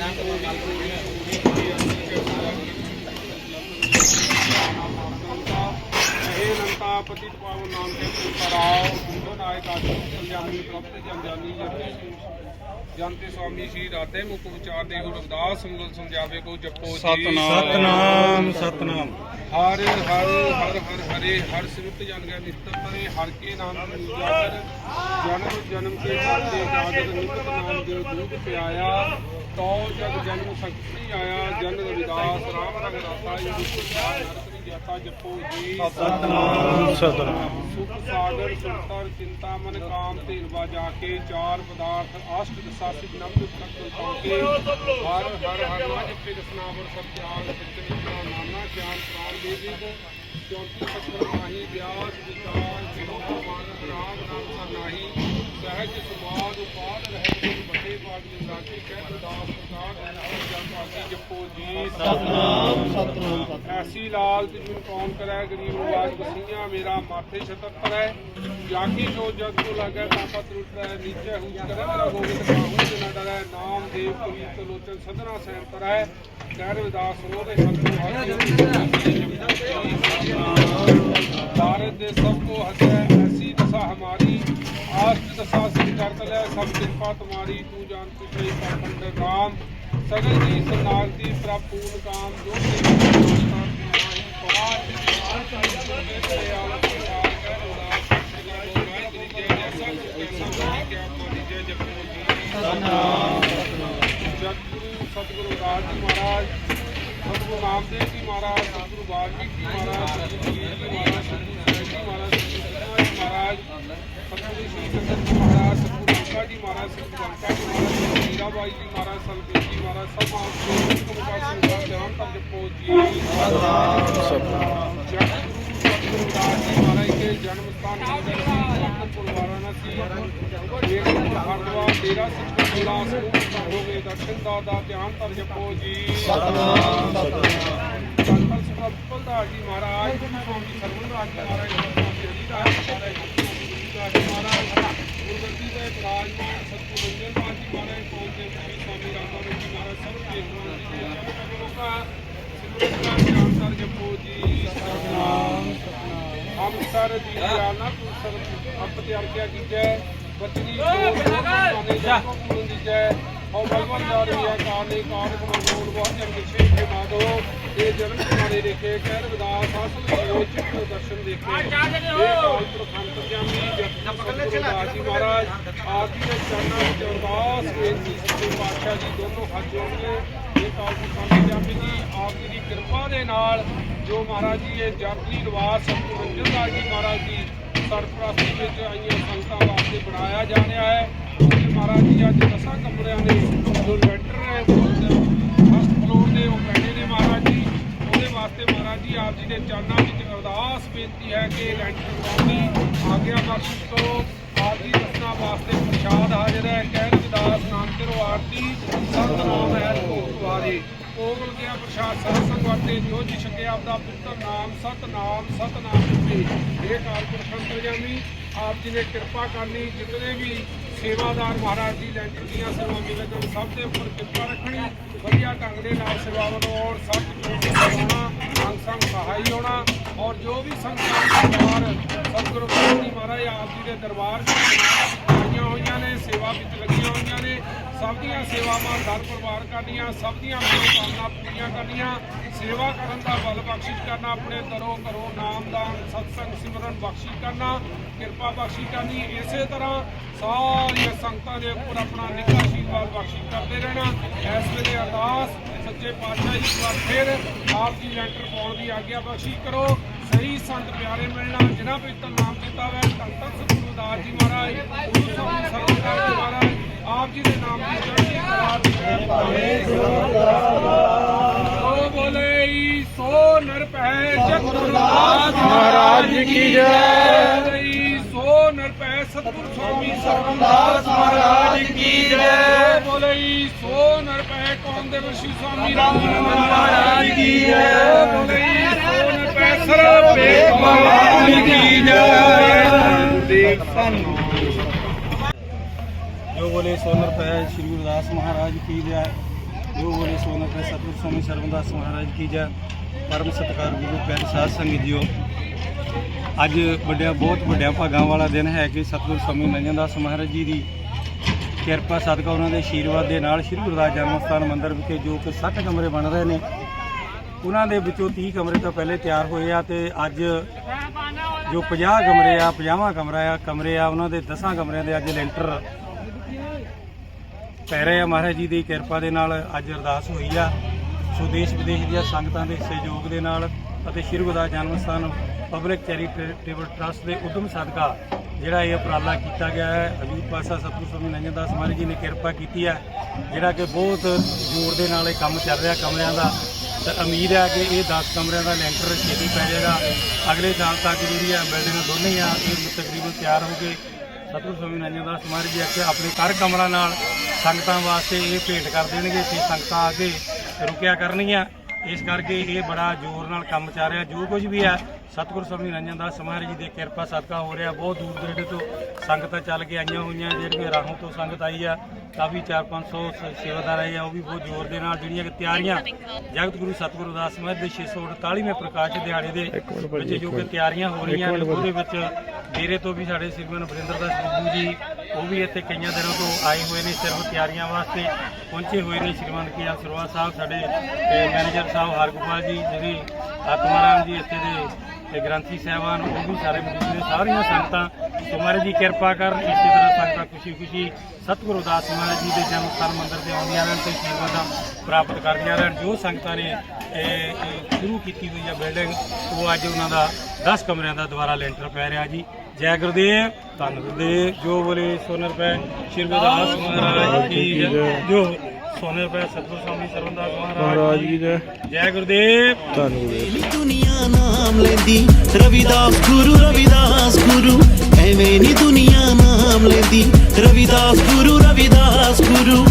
ਇਹ ਪਤਿਤ ਪਾਵਨ ਨਾਮ ਤੇ ਪਰਾਉ ਗੁਰੂ ਨਾਇਕ ਆਦਿ ਪੰਜਾਬੀ ਪ੍ਰਾਪਤ ਜਨ ਜਾਨੀ ਜਨਤੇ ਸਵਾਮੀ ਸ਼੍ਰੀ ਰਾਤੇ ਮੁਖ ਵਿਚਾਰ ਦੇ ਗੁਰੂ ਰਵਿਦਾਸ ਸੰਗਲ ਸਮਝਾਵੇ ਕੋ ਜਪੋ ਜੀ। ਸਤਨਾਮ। ਸਤਨਾਮ ਹਰ ਹਰ ਹਰ ਹਰ ਹਰੇ ਹਰ ਸਿਮਤ ਜਨ ਗਏ ਨਿਸਤਰ ਤਰੇ ਹਰ ਕੇ ਨਾਮ ਨੂੰ ਉਜਾਗਰ। ਜਨਮ ਜਨਮ ਕੇ ਸਾਥੇ ਜਾਗਰ ਨਿਮਤ ਨਾਮ ਦੇ ਦੂਤ ਪਿਆਇਆ। ਤੋ ਜਗ ਜਨਮ ਸ਼ਕਤੀ ਆਇਆ। ਜਨ ਰਵਿਦਾਸ ਰਾਮ ਜਾਤਾ ਜਪੋ ਜੀ। ਸਤਨਾਮ। ਸਤਨਾਮ। ਸੁਖ ਸਾਗਰ ਸੁਰਤਰ ਚਿੰਤਾ ਮਨ ਕਾਮ ਧੀਰਵਾ ਜਾ ਕੇ ਚਾਰ ਪਦਾਰਥ ਅਸ਼ਟ ਦਸਾਸਿਕ ਨਵ ਤੱਕ ਪਾਕੇ ਹਰ ਹਰ ਹਰ ਮਜ ਪਿਰ ਸਨਾਵਰ ਸਤਿਆਗ ਸਿੱਧਿ ਨਾਨਾ ਗਿਆਨ ਪ੍ਰਾਨ ਦੇ ਦੇ ਚੌਂਤੀ ਸਤਰ ਨਾਹੀ ਵਿਆਸ ਵਿਚਾਰ ਜਿਨੋ ਮਨ ਰਾਮ ਨਾਮ ਸਰਨਾਹੀ ਸਹਿਜ ਸਮਾਦ ਉਪਾਦ ਰਹਿ ਗੁਰ ਵੱਡੇ ਪਾਗ ਨਿਰਾਕੇ ਕਹਿ ਦਾਸ ਪ੍ਰਸਾਦ ਅਨਹਰ ਜਨ ਪਾਸੀ ਜਪੋ ਜੀ ਸਤਨਾਮ ਸਤਨਾਮ ਐਸੀ ਲਾਲ ਤਿਜੁ ਕੌਣ ਕਰੈ ਗਰੀਬ ਨਿਵਾਜ ਬਸੀਆਂ ਮੇਰਾ ਮਾਥੇ ਛਤਰ ਹੈ। ਜਾਕੀ ਜੋ ਜਗ ਕੋ ਲਾਗੈ ਤਾਪਾ ਤਰੁਟੈ ਨੀਚੇ ਹੂੰ ਕਰੈ ਮੇਰਾ ਗੋਬਿੰਦ ਕਾਹੂ ਜਿਨਾ ਡਰੈ। ਨਾਮ ਦੇਵ ਕਵੀ ਲੋਚਨ ਸਦਨਾ ਸੈਨ ਕਰੈ ਕਹਿ ਰਵਿਦਾਸ ਸੋ ਦੇ ਸੰਤੋ ਭਾਰਤ ਸਭ ਕਿਰਪਾ ਤੁਮਾਰੀ ਤੂੰ ਜਾਨ ਪਿਛੇ ਪਾਖੰਡ ਰਾਮ ਸਗਲ ਜੀ ਸਨਾਗਤੀ ਪ੍ਰਪੂਨ ਕਾਮ ਜੋ ਤੇ ਜਗਤਗੁਰੂ ਸਤਿਗੁਰੂ ਰਾਜ ਜੀ ਮਹਾਰਾਜ ਸਤਿਗੁਰੂ ਨਾਮਦੇਵ ਜੀ ਮਹਾਰਾਜ ਸਤਿਗੁਰੂ ਵਾਲਮੀਕ ਜੀ ਮਹਾਰਾਜ ਸਤਿਗੁਰੂ ਜੀ ਮਹਾਰਾਜ ਸਤਿਗੁਰੂ ਸਾਹਿਬ ਜੀ ਮਹਾਰਾਜ ਸਤਿਗੁਰੂ ਜੀ ਮਹਾਰਾਜ ਸਤਿਗੁਰੂ ਸ਼੍ਰੀ ਚੰਦਰ ਜੀ ਮਹਾਰਾਜ ਸਤਿਗੁਰੂ ਅੰਕਾ ਜੀ ਮਹਾਰਾਜ ਸਤਿਗੁਰੂ ਅੰਕਾ ਜੀ ਮਹਾਰਾਜ ਮੀਰਾਬਾਈ ਜੀ ਮਹਾਰਾਜ ਸਲਬੀ ਜੀ ਮਹਾਰਾਜ ਸਭ ਮਾਨਸ ਕੋ ਮੁਕਾ ਸਿੰਘ ਦਾ ਧਿਆਨ ਤੱਕ ਜਪੋ ਜੀ ਜਗਤਗੁਰੂ ਸਤਿਗੁਰੂ ਦਾਸ ਜੀ ਮਹਾਰਾਜ ਕੇ ਜਨਮ ਸਥਾਨ ਨਗਰ ਨਾਗਪੁਰ ਵਾਰਾਣਸੀ ਇਹ ਹਰਦੁਆਰ ਡੇਰਾ ਸੱਚਾ ਸੋਲਾ ਸਮੂਹ ਹੋ ਗਏ ਦਰਸ਼ਨ ਦਾ ਦਾ ਗੁਰਗੱਦੀ ਦੇ ਵਿਰਾਜਮਾਨ ਸਤਿਗੁਰੂ ਰੰਜਨ ਦਾਸ ਜੀ ਮਹਾਰਾਜ ਕੋਲ ਦੇ ਜੀ ਸਵਾਮੀ ਰਾਮਦਾਸ ਜੀ ਮਹਾਰਾਜ ਸਰਬ ਦੇ ਜੀ ਦੇ ਚਰਨ ਕਮਲੋਂ ਕਾ ਸਿਮਰਨ ਦਾ ਤਰ ਜਪੋ ਜੀ ਸਤਨਾਮ ਹਮ ਸਰ ਦੀ ਜਾਨਾ ਤੂੰ ਸਰਬ ਅਪ ਤਿਆਰ ਕਿਆ ਕੀਜੈ ਬਚਨੀ ਜੋ ਮਾਨੇ ਜਾ। ਕੋ ਦੀਜੈ ਹਉ ਬਲਵਨ ਦਾ ਰਿਆ ਕਾਨੇ ਕਾਨ ਕੋ ਮੋਲ ਵਾਜਨ ਵਿਛੇ ਕੇ ਮਾਦੋ ਇਹ ਜਨਮ ਦੇਖੇ ਕਹਿ ਰਵਿਦਾਸ ਆਸਲ ਜੋ ਚਿੱਤ ਦਰਸ਼ਨ ਦੇਖੇ। ਇਹ ਕਾਲ ਪ੍ਰਖੰਤ ਜਾਮੀ ਜਪਤ ਦਾਸ ਜੀ ਮਹਾਰਾਜ ਆਪ ਜੀ ਦੇ ਚਰਨਾਂ ਵਿੱਚ ਅਰਦਾਸ ਬੇਨਤੀ ਸੱਚੇ ਪਾਤਸ਼ਾਹ ਜੀ ਦੋਨੋਂ ਹੱਥ ਜੋੜੀਏ। ਇਹ ਕਾਲ ਪ੍ਰਖੰਤ ਜਾਮੀ ਜੀ ਆਪ ਜੀ ਦੀ ਕਿਰਪਾ ਦੇ ਨਾਲ ਜੋ ਮਹਾਰਾਜ ਜੀ ਇਹ ਜਪਲੀ ਨਿਵਾਸ ਸਤਿਗੁਰੂ ਰੰਜਨ ਦਾਸ ਜੀ ਮਹਾਰਾਜ ਜੀ ਸਰਪ੍ਰਸਤੀ ਵਿੱਚ ਆਈਆਂ ਸੰਗਤਾਂ ਵਾਸਤੇ ਬਣਾਇਆ ਜਾ ਰਿਹਾ ਹੈ। ਮਹਾਰਾਜ ਜੀ, ਅੱਜ ਦਸਾਂ ਕਮਰਿਆਂ ਦੇ ਜੋ ਲੈਂਟਰ ਹੈ ਫਸਟ ਫਲੋਰ ਦੇ, ਉਹ ਪੈਣੇ ਨੇ ਮਹਾਰਾਜ ਜੀ। ਉਹਦੇ ਵਾਸਤੇ ਮਹਾਰਾਜ ਜੀ, ਆਪ ਜੀ ਦੇ ਚਰਨਾਂ ਵਿੱਚ ਅਰਦਾਸ ਬੇਨਤੀ ਹੈ ਕਿ ਲੈਂਟਰ ਪਾਉਣ ਆਗਿਆ ਬਖਸ਼ਿਸ਼ ਕਰੋ ਆਪ ਜੀ ਦਸਣਾ ਵਾਸਤੇ ਪ੍ਰਸ਼ਾਦ ਹਾਜ਼ਰ ਹੈ। ਕਹਿ ਵਿਦਾਸ ਨਾਮ ਕਰੋ ਆਰਤੀ ਸਤਨਾਮ ਹੈ ਭੋਗ ਵਾਰੇ ਕੋਗਲ ਗਿਆ ਪ੍ਰਸ਼ਾਦ ਸਤ ਸੰਗਵਾਤੇ ਜੋ ਜੀ ਛਕੇ ਆਪ ਦਾ ਪੁੱਤਰ ਨਾਮ, ਸਤਨਾਮ ਸਤਨਾਮ ਜਪੇ ਇਹ ਕਾਲਪੁਰ ਸੰਤਰਜਾਮੀ ਆਪ ਜੀ ਨੇ ਕਿਰਪਾ ਕਰਨੀ, ਜਿਤਨੇ ਵੀ ਸੇਵਾਦਾਰ ਮਹਾਰਾਜ ਜੀ ਲੈ ਚੁੱਕੀਆਂ ਸੇਵਾ ਮਿਲਣ, ਸਭ ਦੇ ਉੱਪਰ ਕਿਰਪਾ ਰੱਖਣੀ, ਵਧੀਆ ਢੰਗ ਦੇ ਨਾਲ ਸੇਵਾਵਾਂ ਨਿਭਾਉਣ ਸਭ ਤੋਂ ਹੋਣਾ ਅੰਗ ਸੰਗ ਸਹਾਈ ਹੋਣਾ, ਔਰ ਜੋ ਵੀ ਸੰਗਤਾਂ ਦਰਬਾਰ, ਸਤਿਗੁਰੂ ਜੀ ਮਹਾਰਾਜ ਆਪ ਜੀ ਦੇ ਦਰਬਾਰ ਵਿੱਚ ਹੋਈਆਂ ਨੇ, ਸੇਵਾ ਵਿੱਚ ਲੱਗੀਆਂ ਹੋਈਆਂ ਨੇ ਸਭ ਦੀਆਂ ਸੇਵਾਵਾਂ ਦਰ ਪਰਿਵਾਰ ਕਰਨੀਆਂ, ਸਭ ਦੀਆਂ ਮਨੋਕਾਮਨਾ ਪੂਰੀਆਂ ਕਰਨੀਆਂ, ਸੇਵਾ ਕਰਨ ਦਾ ਬਲ ਬਖਸ਼ਿਸ਼ ਕਰਨਾ, ਆਪਣੇ ਦਰੋਂ ਘਰੋਂ ਨਾਮਦਾਨ ਸਤਸੰਗ ਸਿਮਰਨ ਬਖਸ਼ਿਸ਼ ਕਰਨਾ, ਕਿਰਪਾ ਬਖਸ਼ਿਸ਼ ਕਰਨੀ, ਇਸੇ ਤਰ੍ਹਾਂ ਸਾਰੀਆਂ ਸੰਗਤਾਂ ਦੇ ਉੱਪਰ ਆਪਣਾ ਨਿੱਘਾ ਆਸ਼ੀਰਵਾਦ ਬਖਸ਼ਿਸ਼ ਕਰਦੇ ਰਹਿਣਾ। ਇਸ ਵੇਲੇ ਅਰਦਾਸ, ਸੱਚੇ ਪਾਤਸ਼ਾਹ ਜੀ, ਇੱਕ ਵਾਰ ਫਿਰ ਆਪ ਜੀ ਲੈਂਟਰ ਪਾਉਣ ਦੀ ਆਗਿਆ ਬਖਸ਼ਿਸ਼ ਕਰੋ। ਸਹੀ ਸੰਤ ਪਿਆਰੇ ਮਿਲਣਾ, ਜਿਨ੍ਹਾਂ ਪਵਿੱਤਰ ਨਾਮ ਦਿੱਤਾ ਵੈ ਧੰਨ ਧੰਨ ਸਤਿਗੁਰੂ ਦਾਸ ਜੀ ਮਹਾਰਾਜ, ਗੁਰੂ ਸਾਹਿਬ ਸਰਦਾਰ ਜੀ ਮਹਾਰਾਜ ਆਪ ਜੀ ਦੇ ਨਾਮ ਦੀ ਚੜ੍ਹਦੀ ਕਲਾ ਸੋ ਬੋਲੇ ਸੋ ਨਰ ਪੈ ਜਗਤਨਾਥ ਮਹਾਰਾਜ ਕੀ ਜੈ। ਸੋ ਨਰ ਪੈ ਸਤਿਗੁਰ ਸਵਾਮੀ ਸਰਵਨਦਾਸ ਮਹਾਰਾਜ ਕੀ ਜੈ। ਬੋਲੇ ਸੋ ਨਰ ਪੈ ਕੌਣ ਦੇ ਵਸ਼ੀ ਸਵਾਮੀ ਰਾਮ ਮਹਾਰਾਜ ਕੀ ਜੈ। ਬੋਲੇ ਸੋ ਨਰ ਪੈ ਸਰਬ ਮਹਾਰਾਜ ਕੀ ਜੈ। ਦੇਵ ਜੋ ਬੋਲੇ ਸੋਨਰ ਪੈ ਸ੍ਰੀ ਗੁਰਦਾਸ ਮਹਾਰਾਜ ਕੀ ਜੈ। ਜੋ ਬੋਲੇ ਸੋਨਰ ਪੈ ਸਤਿਗੁਰ ਸਵਾਮੀ ਸਰਵਦਾਸ ਮਹਾਰਾਜ ਕੀ ਜੈ। ਪਰਮ ਸਤਿਕਾਰ ਗੁਰੂ ਪਿਆਰੇ ਸਾਧ ਸੰਗਤ ਜੀਓ। ਅੱਜ ਵੱਡਿਆਂ, ਬਹੁਤ ਵੱਡਿਆਂ ਭਾਗਾਂ ਵਾਲਾ ਦਿਨ ਹੈ ਕਿ ਸਤਿਗੁਰ ਸਵਾਮੀ ਨੰਜਨ ਦਾਸ ਮਹਾਰਾਜ ਜੀ ਦੀ ਕਿਰਪਾ, ਸਦਕਾ ਉਹਨਾਂ ਦੇ ਆਸ਼ੀਰਵਾਦ ਦੇ ਨਾਲ ਸ੍ਰੀ ਗੁਰਦਾਸ ਜਨਮ ਸਥਾਨ ਮੰਦਿਰ ਵਿਖੇ ਜੋ ਕਿ 60 ਕਮਰੇ ਬਣ ਰਹੇ ਨੇ, ਉਹਨਾਂ ਦੇ ਵਿੱਚੋਂ 30 ਕਮਰੇ ਤਾਂ ਪਹਿਲੇ ਤਿਆਰ ਹੋਏ ਆ ਤੇ ਅੱਜ ਜੋ 50 ਕਮਰੇ ਆ 50ਵਾਂ ਕਮਰਾ ਆ, ਕਮਰੇ ਆ, ਉਹਨਾਂ ਦੇ 10 ਕਮਰਿਆਂ ਦੇ ਅੱਜ ਲੈਂਟਰ ਪੈ ਰਹੇ ਆ ਮਹਾਰਾਜ ਜੀ ਦੀ ਕਿਰਪਾ ਦੇ ਨਾਲ ਅੱਜ ਅਰਦਾਸ ਹੋਈ ਆ। ਸੋ ਦੇਸ਼ ਵਿਦੇਸ਼ ਦੀਆਂ ਸੰਗਤਾਂ ਦੇ ਸਹਿਯੋਗ ਦੇ ਨਾਲ ਅਤੇ ਸ਼੍ਰੀ ਦਾ ਜਨਮ ਸਥਾਨ ਪਬਲਿਕ ਚੈਰੀਟੇਬਲ ਟਰਸਟ ਦੇ ਉਦਮ ਸਦਕਾ ਜਿਹੜਾ ਇਹ ਉਪਰਾਲਾ ਕੀਤਾ ਗਿਆ ਹੈ। ਹਜੂਰ ਪਾਸਾ ਸਤਿਗੁਰੂ ਸਵਾਮੀ ਨੰਜਨ ਦਾਸ ਮਹਾਰਾਜ ਜੀ ਨੇ ਕਿਰਪਾ ਕੀਤੀ ਹੈ, ਜਿਹੜਾ ਕਿ ਬਹੁਤ ਜ਼ੋਰ ਦੇ ਨਾਲ ਇਹ ਕੰਮ ਚੱਲ ਰਿਹਾ ਕਮਰਿਆਂ ਦਾ। ਤੇ ਉਮੀਦ ਹੈ ਕਿ ਇਹ 10 ਕਮਰਿਆਂ ਦਾ ਲੈਂਟਰ ਛੇਤੀ ਪੈ ਜਾਏਗਾ। ਅਗਲੇ ਸਾਲ ਤੱਕ ਜਿਹੜੀ ਹੈ ਬਿਲਡਿੰਗ ਦੋਨੇ ਆ, ਇਹ ਤਕਰੀਬਨ ਤਿਆਰ ਹੋ ਕੇ ਸਤਿਗੁਰ ਸਵਾਮੀ ਨੰਜਨ ਦਾਸ ਮਹਾਰਾਜ ਜੀ ਅੱਗੇ ਆਪਣੇ ਘਰ ਕਮਰਾਂ ਨਾਲ ਸੰਗਤਾਂ ਵਾਸਤੇ ਇਹ ਭੇਟ ਕਰ ਦੇਣਗੇ ਤੇ ਸੰਗਤਾਂ ਅੱਗੇ ਰੁਕਿਆ ਕਰਨਗੀਆਂ। ਇਸ ਕਰਕੇ ਇਹ ਬੜਾ ਜ਼ੋਰ ਨਾਲ ਕੰਮ ਚੱਲ ਰਿਹਾ। ਜੋ ਕੁਝ ਵੀ ਹੈ ਸਤਿਗੁਰ ਸਵਾਮੀ ਨੰਜਨ ਦਾਸ ਮਹਾਰਾਜ ਜੀ ਦੇ ਕਿਰਪਾ ਸਦਕਾ ਹੋ ਰਿਹਾ। ਬਹੁਤ ਦੂਰ ਦਰੇਡੇ ਤੋਂ ਸੰਗਤਾਂ ਚੱਲ ਕੇ ਆਈਆਂ ਹੋਈਆਂ ਜਿਹੜੀਆਂ ਰਾਹੋਂ ਤੋਂ ਸੰਗਤ ਆਈ ਆ ਕਾਫੀ 4-500 ਸੇਵਾਦਾਰ ਆਏ ਆ। ਉਹ ਵੀ ਬਹੁਤ ਜ਼ੋਰ ਦੇ ਨਾਲ ਜਿਹੜੀਆਂ ਕਿ ਤਿਆਰੀਆਂ ਜਗਤ ਗੁਰੂ ਸਤਿਗੁਰੂ ਦਾਸ ਮਹਾਰਾਜ ਦੇ 648ਵੇਂ ਪ੍ਰਕਾਸ਼ ਦਿਹਾੜੇ ਦੇ ਵਿੱਚ ਜੋ ਕਿ ਤਿਆਰੀਆਂ ਹੋ ਰਹੀਆਂ ਨੇ ਉਹਦੇ ਵਿੱਚ ਡੇਰੇ ਤੋਂ ਵੀ ਸਾਡੇ ਸ੍ਰੀਮਨ ਬਰਿੰਦਰ ਦਾਸ ਜੀ ਉਹ ਵੀ ਇੱਥੇ ਕਈਆਂ ਦਿਨਾਂ ਤੋਂ ਆਏ ਹੋਏ ਨੇ, ਸਿਰਫ ਤਿਆਰੀਆਂ ਵਾਸਤੇ ਪਹੁੰਚੇ ਹੋਏ ਨੇ ਸ਼੍ਰੀਮਨ ਕੀ ਸਰਵਾ ਸਾਹਿਬ, ਸਾਡੇ ਮੈਨੇਜਰ ਸਾਹਿਬ ਹਰਗੋਪਾਲ ਜੀ, ਜਿਹੜੇ ਆਤਮਾਰਾਮ ਜੀ ਇੱਥੇ ਦੇ ਗ੍ਰੰਥੀ ਸਾਹਿਬਾਨ, ਉਹ ਵੀ ਸਾਰੇ ਮੌਜੂਦ ਨੇ। ਸਾਰੀਆਂ ਸੰਗਤਾਂ, ਸੋ ਮਹਾਰਾਜ ਜੀ ਕਿਰਪਾ ਕਰਨ, ਇਸੇ ਤਰ੍ਹਾਂ ਸੰਗਤਾਂ ਖੁਸ਼ੀ ਖੁਸ਼ੀ ਸਤਿਗੁਰੂ ਦਾਸ ਮਹਾਰਾਜ ਜੀ ਦੇ ਜਨਮ ਸਥਾਨ ਮੰਦਿਰ ਤੇ ਆਉਂਦੀਆਂ ਰਹਿਣ ਤੇ ਆਸ਼ੀਰਵਾਦਾਂ ਪ੍ਰਾਪਤ ਕਰਦੀਆਂ ਰਹਿਣ। ਜੋ ਸੰਗਤਾਂ ਨੇ ਇਹ ਸ਼ੁਰੂ ਕੀਤੀ ਹੋਈ ਹੈ ਬਿਲਡਿੰਗ ਉਹ ਅੱਜ ਉਹਨਾਂ ਦਾ 10 ਕਮਰਿਆਂ ਦਾ ਦੁਬਾਰਾ ਲੈਂਟਰ ਪੈ ਰਿਹਾ ਜੀ। ਜੈ ਗੁਰਦੇਵ ਧੰਨ ਗੁਰਦੇਵ ਜੋ ਬੋਲੇ ਸੋਨਰ ਰੁਪਏ ਸ਼੍ਰੀ ਗੁਰਦਾਸ ਮਹਾਰਾਜ ਕੀ ਜੈ। ਜੋ। ਸੋਨਰ ਰੁਪਏ ਸਤਿਗੁਰੂ ਸਵਾਮੀ ਸਰਵਦਾਸ ਮਹਾਰਾਜ ਜੀ ਜੈ। ਜੈ ਗੁਰਦੇਵ। ਨੀ ਦੁਨੀਆ ਨਾਮ ਲੈਂਦੀ ਰਵਿਦਾਸ ਗੁਰੂ ਰਵਿਦਾਸ ਗੁਰੂ। ਐਵੇਂ ਨੀ ਦੁਨੀਆ ਨਾਮ ਲੈਂਦੀ ਰਵਿਦਾਸ ਗੁਰੂ ਰਵਿਦਾਸ ਗੁਰੂ।